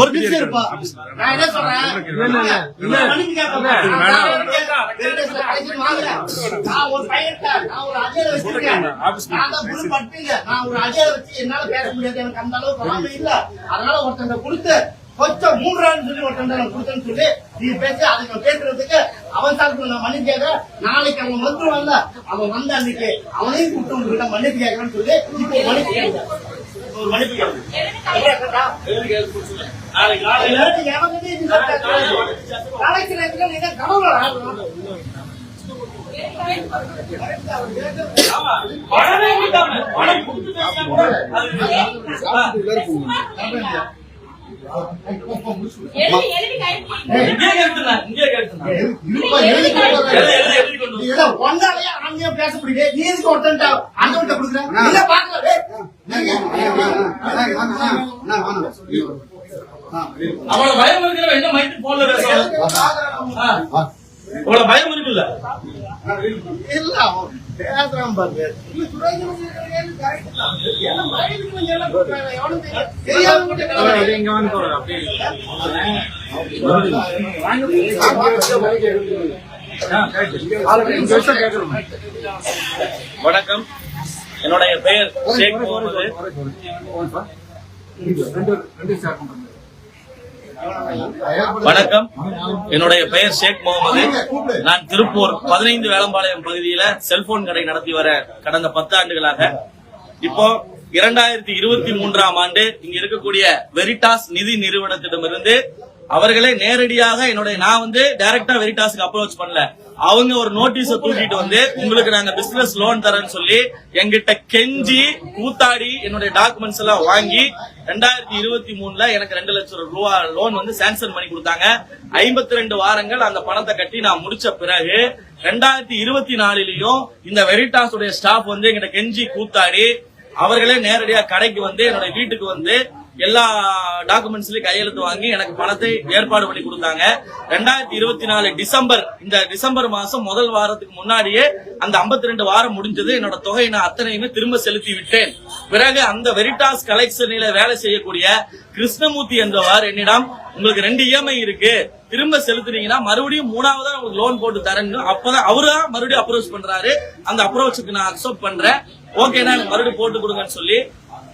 ஒரு நிமிஷம் இருப்பா. நான் என்ன சொல்றேன். நான் ஒரு பையன்ட்ட, நான் ஒரு அஜயரை வச்சிருக்கேன். நான் ஒரு அஜயரை வச்சு என்னால பேச முடியாது. எனக்கு அந்த அளவுக்கு வளமை இல்ல. அதனால ஒருத்தங்க கொடுத்து கொஞ்சம் மூன்றாண்டு சொல்லி ஒருத்தன் நான் கொடுத்தேன்னு சொல்லி நீ பேசி அதுக்கு பேசுறதுக்கு அவன் சார்பில் நான் மன்னிப்பு கேட்கிறேன். நாளைக்கு அவன் வந்துருவான்ல. அவன் வந்த அன்னைக்கு அவனையும் கூப்பிட்டு உங்ககிட்ட மன்னிப்பு கேட்கறேன்னு சொல்லி இப்போ மன்னிப்பு கேட்கிறேன். ஒரு மன்னிப்பு கேட்கிறேன் நாளைக்கு எழுதி கொண்டு நீ பேச எதுக்கு ஒருத்தன்ட்ட அடுத்தவன்ட்ட கொடுக்குற? இல்ல, பாக்கல. அவ்வளவு பயம் இருக்கிறவன் என்ன போன்ல பேசுவான் அவ்வளவு பயம் இருக்குல்ல இல்ல, பேசுறான் பாரு. வணக்கம். என்னுடைய பெயர் ஷேக் முகமது. வணக்கம். என்னுடைய பெயர் ஷேக் முகமது. நான் திருப்பூர் பதினைந்து வேளம்பாளையம் பகுதியில செல்போன் கடை நடத்தி வர கடந்த பத்து ஆண்டுகளாக. இப்போ இரண்டாயிரத்தி இருபத்தி மூன்றாம் ஆண்டு இங்க இருக்கக்கூடிய வெரிட்டாஸ் நிதி நிறுவனத்திடமிருந்து அவர்களே நேரடியாக என்னுடைய நான் வந்து டைரக்டா வெரிட்டாஸ்க்கு அப்ரோச் பண்ணல. அவங்க ஒரு நோட்டீஸ தூக்கிட்டு வந்து உங்களுக்கு நாங்க பிசினஸ் லோன் தரேன்னு சொல்லி எங்கிட்ட கெஞ்சி கூத்தாடி என்னுடைய டாக்குமெண்ட்ஸ் எல்லாம் வாங்கி ரெண்டாயிரத்தி இருபத்தி மூணுல எனக்கு ரெண்டு லட்சம் ரூபா லோன் வந்து சாங்ஷன் பண்ணி கொடுத்தாங்க. ஐம்பத்தி ரெண்டு வாரங்கள் அந்த பணத்தை கட்டி நான் முடிச்ச பிறகு ரெண்டாயிரத்தி இருபத்தி நாலுலயும் இந்த வெரிட்டாஸ் உடைய ஸ்டாஃப் வந்து எங்கிட்ட கெஞ்சி கூத்தாடி அவர்களே நேரடியா கடைக்கு வந்து என்னோட வீட்டுக்கு வந்து எல்லா டாக்குமெண்ட்ஸ்லயும் கையெழுத்து வாங்கி எனக்கு பணத்தை ஏற்பாடு பண்ணி கொடுத்தாங்க. ரெண்டாயிரத்தி இருபத்தி நாலு டிசம்பர் இந்த டிசம்பர் மாசம் முதல் வாரத்துக்கு முன்னாடியே அந்த 52 ரெண்டு வாரம் முடிஞ்சது. என்னோட தொகை நான் அத்தனையுமே திரும்ப செலுத்தி விட்டேன். பிறகு அந்த வெரிட்டாஸ் கலெக்ஷனில வேலை செய்யக்கூடிய கிருஷ்ணமூர்த்தி என்பவர் என்னிடம் உங்களுக்கு ரெண்டு இஎம்ஐ இருக்கு. திரும்ப செலுத்துனீங்கன்னா மறுபடியும் மூணாவதா உங்களுக்கு லோன் போட்டு தரேன்னு அப்பதான் அவரு தான் மறுபடியும் அப்ரோச் பண்றாரு. அந்த அப்ரோச்சுக்கு நான் அக்செப்ட் பண்றேன். ஓகேண்ணா எனக்கு மறுபடியும் போட்டு கொடுங்கன்னு சொல்லி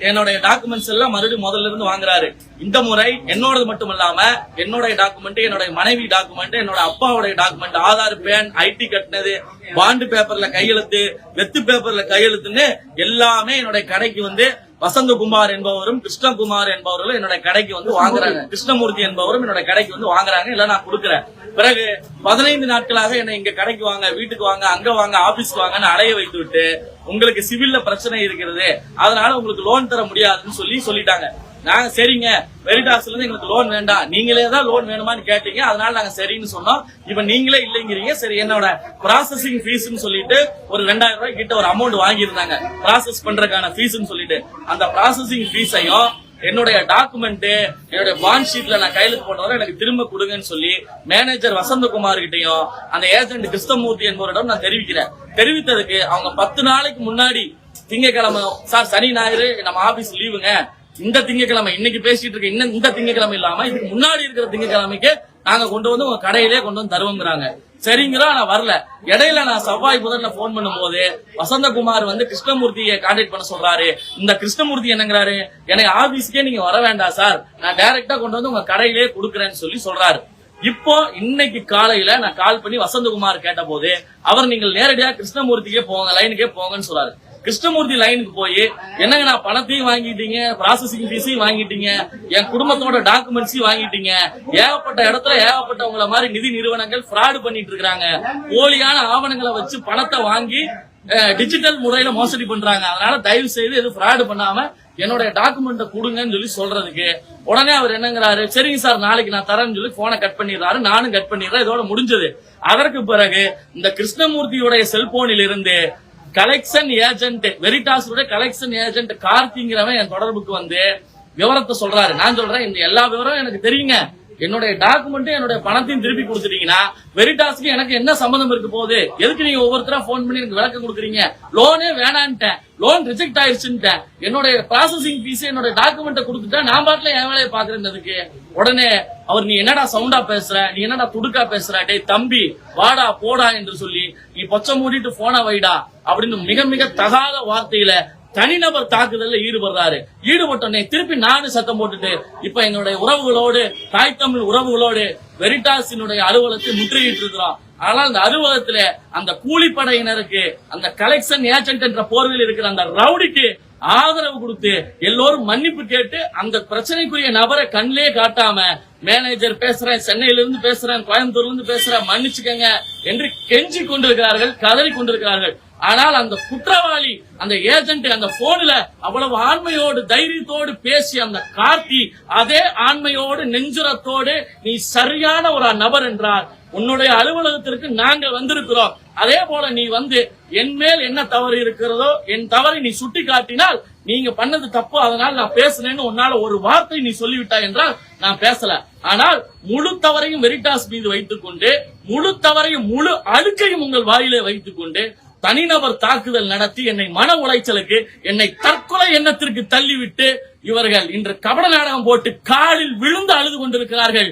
என்னுடைய டாக்குமெண்ட்ஸ் எல்லாம் மறுபடியும் முதல்ல இருந்து வாங்குறாரு. இந்த முறை என்னோடது மட்டும் இல்லாம என்னோட டாக்குமெண்ட் என்னோட மனைவி டாக்குமெண்ட் என்னோட அப்பாவுடைய டாக்குமெண்ட் ஆதார் பேன் ஐடி கட்டினது பாண்டு பேப்பர்ல கையெழுத்து வெத்து பேப்பர்ல கையெழுத்துன்னு எல்லாமே என்னுடைய கடைக்கு வந்து வசந்தகுமார் என்பவரும் கிருஷ்ணகுமார் என்பவர்களும் என்னோட கடைக்கு வந்து வாங்குறாங்க. கிருஷ்ணமூர்த்தி என்பவரும் என்னோட கடைக்கு வந்து வாங்குறாங்க. இல்ல நான் கொடுக்குறேன். பிறகு பதினைந்து நாட்களாக என்னை இங்க கடைக்கு வாங்க வீட்டுக்கு வாங்க அங்க வாங்க ஆபீஸ்க்கு வாங்கன்னு அலைய வைத்து விட்டு உங்களுக்கு சிவில்ல பிரச்சனை இருக்கிறது. அதனால உங்களுக்கு லோன் தர முடியாதுன்னு சொல்லி சொல்லிட்டாங்க. நாங்க சரிங்க. வெரிடாஸ்ல இருந்து எங்களுக்கு லோன் வேண்டாம். நீங்களே தான் லோன் வேணுமான்னு கேட்டீங்க. அதனால நாங்க சரின்னு சொன்னோம். இப்ப நீங்களே இல்லைங்கிறீங்க. சரி என்னோட ப்ராசஸிங் ஃபீஸ்னு சொல்லிட்டு ஒரு ரெண்டாயிரம் ரூபாய் கிட்ட ஒரு அமௌண்ட் வாங்கியிருந்தாங்க. ப்ராசஸ் பண்றதுக்கான ஃபீஸ்னு சொல்லிட்டு. அந்த ப்ராசஸிங் ஃபீஸையும் என்னுடைய டாக்குமெண்ட் என்னுடைய பாண்ட் ஷீட்ல நான் கையெழுத்து போட்டவரை எனக்கு திரும்ப கொடுங்கன்னு சொல்லி மேனேஜர் வசந்தகுமார் கிட்டையும் அந்த ஏஜென்ட் கிருஷ்ணமூர்த்தி என்பவரிடம் நான் தெரிவிக்கிறேன். தெரிவித்ததுக்கு அவங்க பத்து நாளைக்கு முன்னாடி திங்கக்கிழமை சார் சனி ஞாயிறு நம்ம ஆபீஸ் லீவுங்க இந்த திங்கக்கிழமை இன்னைக்கு பேசிட்டு இருக்க இன்னும் இந்த திங்கக்கிழமை இல்லாம இதுக்கு முன்னாடி இருக்கிற திங்கக்கிழமைக்கு நாங்க கொண்டு வந்து உங்க கடையிலே கொண்டு வந்து தருவோங்கிறாங்க. சரிங்களா? நான் வரல. இடையில நான் செவ்வாய் புதன்ல போன் பண்ணும்போது வசந்தகுமார் வந்து கிருஷ்ணமூர்த்தியை கான்டாக்ட் பண்ண சொல்றாரு. இந்த கிருஷ்ணமூர்த்தி என்னங்கிறாரு? எனக்கு ஆபீஸ்க்கே நீங்க வர வேண்டாம் சார் நான் டைரக்டா கொண்டு வந்து உங்க கடையிலே கொடுக்குறேன்னு சொல்லி சொல்றாரு. இப்போ இன்னைக்கு காலையில நான் கால் பண்ணி வசந்தகுமார் கேட்ட போது அவர் நீங்கள் நேரடியா கிருஷ்ணமூர்த்திக்கே போங்க லைனுக்கே போங்கன்னு சொல்றாரு. கிருஷ்ணமூர்த்தி லைனுக்கு போய் என்னங்க நான் பணத்தையும் வாங்கிட்டீங்க ப்ராசஸிங் ஃபீஸையும் வாங்கிட்டீங்க என் குடும்பத்தோட டாக்குமெண்ட்ஸையும் வாங்கிட்டீங்க ஏகப்பட்ட இடத்துல ஏகப்பட்டவங்கள மாதிரி நிதி நிறுவனங்கள் ஃப்ராடு பண்ணிட்டு இருக்காங்க. போலியான ஆவணங்களை வச்சு பணத்தை வாங்கி டிஜிட்டல் முறையில மோசடி பண்றாங்க. அதனால தயவு செய்து எதுவும் ஃப்ராடு பண்ணாம என்னோட டாக்குமெண்ட்டை கொடுங்கன்னு சொல்லி சொல்றதுக்கு. உடனே அவர் என்னங்கிறாரு சரிங்க சார் நாளைக்கு நான் தரேன்னு சொல்லி போனை கட் பண்ணிடுறாரு. நானும் கட் பண்ணிடுறேன். இதோட முடிஞ்சது. அதற்கு பிறகு இந்த கிருஷ்ணமூர்த்தியுடைய செல்போனில் இருந்து கலெக்ஷன் ஏஜென்ட் வெரிட்டாஸோட கலெக்ஷன் ஏஜென்ட் கார்த்திங்கிறவன் என் தொடர்புக்கு வந்து விவரத்தை சொல்றாரு. நான் சொல்றேன் இந்த எல்லா விவரம் எனக்கு தெரியுங்க. என்னுடைய டாக்குமெண்ட் என்னுடைய பணத்தையும் திருப்பி கொடுத்துட்டீங்கன்னா வெரிடாஸ்க்கு எனக்கு என்ன சம்பந்தம் இருக்க போகுது? எதுக்கு நீங்க ஒவ்வொருத்தரா ஃபோன் பண்ணி எனக்கு விளக்கம் கொடுக்குறீங்க? லோனே வேணான்ட்டேன். லோன் ரிஜெக்ட் ஆயிருச்சுன்ட்டேன். என்னுடைய ப்ராசஸிங் ஃபீஸ் என்னோட டாக்குமெண்ட்டை கொடுத்துட்டா நான் பாட்டுல என் வேலையை பாக்குறேன்றதுக்கு உடனே அவர் நீ என்னடா சவுண்டா பேசுற? நீ என்னடா துடுக்கா பேசுற? டேய் தம்பி வாடா போடா என்று சொல்லி நீ பச்சை மூடிட்டு போன வைடா அப்படின்னு மிக மிக தகாத வார்த்தையில தனிநபர் தாக்குதல்ல ஈடுபடுறாரு. ஈடுபட்டோடனே திருப்பி நானும் சத்தம் போட்டுட்டு இப்ப என்னுடைய உறவுகளோடு தாய் தமிழ் உறவுகளோடு வெரிட்டாஸினுடைய அலுவலகத்தை முற்றுகிட்டு இருக்கிறோம். ஆனால் அந்த அலுவலகத்துல அந்த கூலிப்படையினருக்கு அந்த கலெக்ஷன் ஏஜென்ட் என்ற போர்வையில் இருக்கிற அந்த ரவுடிக்கு ஆதரவு கொடுத்து எல்லோரும் மன்னிப்பு கேட்டு அந்த பிரச்சனைக்குரிய நபரை கண்ணிலே காட்டாம மேனேஜர் பேசுறேன் சென்னையில இருந்து பேசுறேன் கோயம்புத்தூர்ல இருந்து பேசுறேன் மன்னிச்சுக்கங்க என்று கெஞ்சி கொண்டிருக்கிறார்கள் கதறி கொண்டிருக்கிறார்கள். ஆனால் அந்த குற்றவாளி அந்த ஏஜென்ட் அந்த போன்ல அவ்வளவு ஆண்மையோடு தைரியத்தோடு பேசி அந்த கார்த்தி அதே ஆண்மையோடு நெஞ்சுரத்தோடு நீ சரியான ஒரு நபர் என்றார். உன்னுடைய அலுவலகத்திற்கு நாங்க வந்திருக்கிறோம். அதே போல நீ வந்து என் மேல் என்ன தவறு இருக்கிறதோ என் தவறை நீ சுட்டி காட்டினால் நீங்க பண்ணது தப்பு. அதனால் நான் பேசுனேன்னு உன்னால ஒரு வார்த்தை நீ சொல்லிவிட்டா என்றால் நான் பேசல. ஆனால் முழு தவறையும் வெரிட்டாஸ் மீது வைத்துக் கொண்டு முழு தவறையும் முழு அழுக்கையும் உங்கள் வாயிலே வைத்துக் கொண்டு தனிநபர் தாக்குதல் நடத்தி என்னை மன உளைச்சலுக்கு என்னை தற்கொலை எண்ணத்திற்கு தள்ளிவிட்டு இவர்கள் இன்று கபட நாடகம் போட்டு காலில் விழுந்து அழுது கொண்டிருக்கிறார்கள்.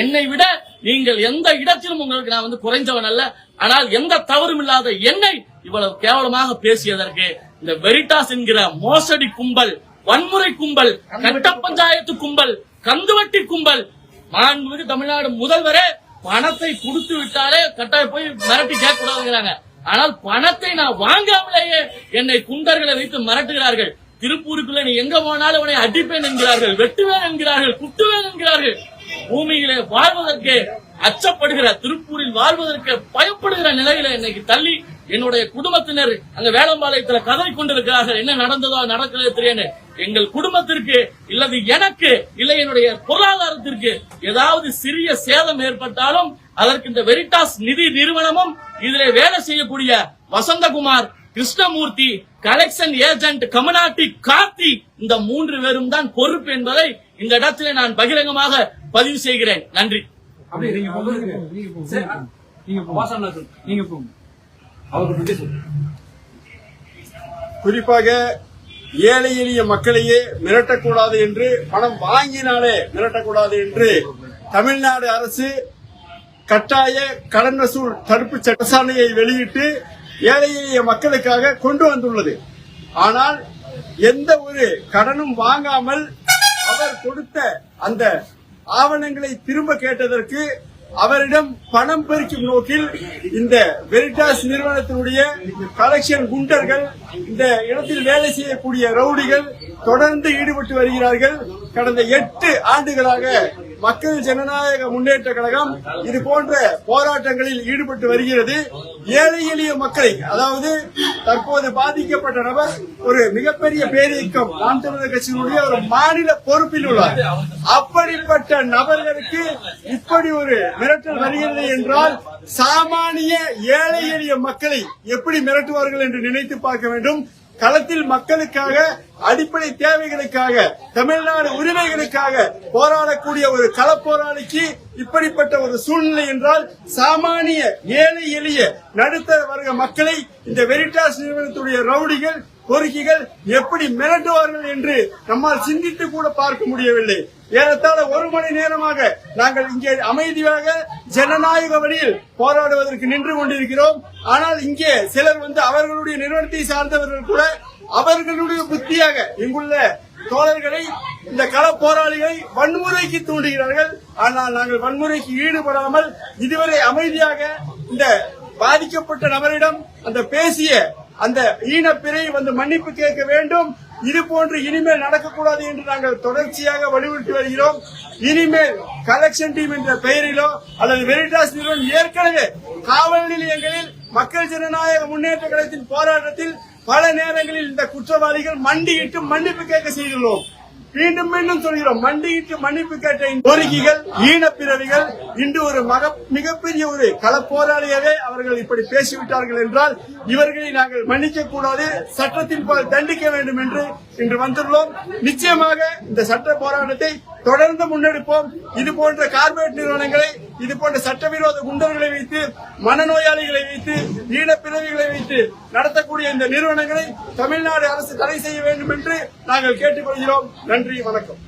என்னை விட நீங்கள் எந்த இடத்திலும் உங்களுக்கு நான் வந்து குறைஞ்சவன் அல்ல. ஆனால் எந்த தவறும் இல்லாத என்னை இவ்வளவு கேவலமாக பேசியதற்கு இந்த வெரிட்டாஸ் என்கிற மோசடி கும்பல் வன்முறை கும்பல் கட்ட பஞ்சாயத்து கும்பல் கந்துவட்டி கும்பல் மாண்புமிகு தமிழ்நாடு முதல்வரே பணத்தை கொடுத்து விட்டாலே கட்டாயம் போய் மிரட்டி கேட்க கூடாதுங்கிறாங்க ஆனால் பணத்தை நான் வாங்காமலேயே என்னை குண்டர்களை வைத்து மிரட்டுகிறார்கள். திருப்பூருக்குள்ள நீ எங்க போனாலும் உன்னை அடிப்பேன் என்கிறார்கள் வெட்டுவேன் என்கிறார்கள் குட்டுவேன் என்கிறார்கள். பூமியிலே வாழ்வதற்கு அச்சப்படுகிற திருப்பூரில் வாழ்வதற்கு பயப்படுகிற நிலையில இன்னைக்கு தள்ளி என்னுடைய குடும்பத்தினர் அங்க வேளம்பாளையத்துல கதறி கொண்டிருக்கிறார்கள். என்ன நடந்ததோ நடக்கிறது தெரியாது எங்கள் குடும்பத்திற்கு இல்லது எனக்கு இல்லை என்னுடைய பொருளாதாரத்திற்கு ஏதாவது சிறிய சேதம் ஏற்பட்டாலும் அதற்கு இந்த வெரிட்டாஸ் நிதி நிறுவனமும் இதிலே வேலை செய்யக்கூடிய வசந்தகுமார் கிருஷ்ணமூர்த்தி கலெக்ஷன் ஏஜென்ட் கமனாட்டி கார்த்தி இந்த மூன்று பேரும் தான் பொறுப்பு என்பதை இந்த இடத்திலே நான் பகிரங்கமாக பதிவு செய்கிறேன். நன்றி. குறிப்பாக ஏழை எளிய மக்களையே மிரட்டக்கூடாது என்று பணம் வாங்கினாலே மிரட்டக்கூடாது என்று தமிழ்நாடு அரசு கட்டாய கடன் வசூல் தடுப்பு சட்டசாலையை வெளியிட்டு ஏழை எளிய மக்களுக்காக கொண்டு வந்துள்ளது. ஆனால் எந்த ஒரு கடனும் வாங்காமல் அவர் கொடுத்த அந்த ஆவணங்களை திரும்ப கேட்டதற்கு அவரிடம் பணம் பறிக்கும் நோக்கில் இந்த வெரிட்டாஸ் நிறுவனத்தினுடைய கலெக்ஷன் குண்டர்கள் இந்த இடத்தில் வேலை செய்யக்கூடிய ரவுடிகள் தொடர்ந்து ஈடுபட்டு வருகிறார்கள். கடந்த எட்டு ஆண்டுகளாக மக்கள் ஜனநாயக முன்னேற்ற கழகம் இது போன்ற போராட்டங்களில் ஈடுபட்டு வருகிறது. ஏழை எளிய மக்களை அதாவது தற்போது பாதிக்கப்பட்ட நபர் ஒரு மிகப்பெரிய பேரியக்கம் நாம் தமிழர் கட்சியினுடைய ஒரு மாநில பொறுப்பில் உள்ளார். அப்படிப்பட்ட நபர்களுக்கு இப்படி ஒரு மிரட்டல் வருகிறது என்றால் சாமானிய ஏழை எளிய மக்களை எப்படி மிரட்டுவார்கள் என்று நினைத்து பார்க்க வேண்டும். களத்தில் மக்களுக்காக அடிப்படை தேவைகளுக்காக தமிழ்நாடு உரிமைகளுக்காக போராடக்கூடிய ஒரு களப்போராளிக்கு இப்படிப்பட்ட ஒரு சூழ்நிலை என்றால் சாமானிய ஏழை எளிய நடுத்தர வர்க்க மக்களை இந்த வெரிட்டாஸ் நிறுவனத்துடைய ரவுடிகள் பொறுக்கிகள் எப்படி மிரட்டுவார்கள் என்று நம்மால் சிந்தித்து கூட பார்க்க முடியவில்லை. ஏறத்தாழ ஒரு மணி நேரமாக நாங்கள் இங்கே அமைதியாக ஜனநாயக வழியில் போராடுவதற்கு நின்று கொண்டிருக்கிறோம். ஆனால் இங்கே சிலர் வந்து அவர்களுடைய நிறுவனத்தை சார்ந்தவர்கள் கூட அவர்களுடைய புத்தியாக இங்குள்ள தோழர்களை இந்த கள போராளிகளை வன்முறைக்கு தூண்டுகிறார்கள். ஆனால் நாங்கள் வன்முறைக்கு ஈடுபடாமல் இதுவரை அமைதியாக இந்த பாதிக்கப்பட்ட நபரிடம் அந்த பேசிய அந்த ஈனப்பிறை வந்து மன்னிப்பு கேட்க வேண்டும். இது போன்று இனிமேல் நடக்கக்கூடாது என்று நாங்கள் தொடர்ச்சியாக வலியுறுத்தி வருகிறோம். இனிமேல் கலெக்ஷன் டீம் என்ற பெயரிலோ அல்லது வெரிடாஸ் நிறுவனம் ஏற்கனவே காவல் நிலையங்களில் மக்கள் ஜனநாயக முன்னேற்ற கழகத்தின் போராட்டத்தில் பல நேரங்களில் இந்த குற்றவாளிகள் மண்டியிட்டு மன்னிப்பு கேட்க செய்துள்ளோம். மீண்டும் மீண்டும் சொல்கிறோம். மண்டியிட்டு மன்னிப்பு கேட்ட கோரிக்கைகள் ஈனப்பிறவிகள் இன்று ஒரு மக மிகப்பெரிய ஒரு களப்போராளியாவே அவர்கள் இப்படி பேசிவிட்டார்கள் என்றால் இவர்களை நாங்கள் மன்னிக்க கூடாது சட்டத்தின் பால் தண்டிக்க வேண்டும் என்று இன்று வந்துள்ளோம். நிச்சயமாக இந்த சட்ட போராட்டத்தை தொடர்ந்து முன்னெடுப்போம். இது போன்ற கார்பரேட் நிறுவனங்களை இது போன்ற சட்டவிரோத குண்டர்களை வைத்து மனநோயாளிகளை வைத்து ஈனப்பிறவிகளை வைத்து நடத்தக்கூடிய இந்த நிறுவனங்களை தமிழ்நாடு அரசு தடை செய்ய வேண்டும் என்று நாங்கள் கேட்டுக்கொள்கிறோம். நன்றி வணக்கம்.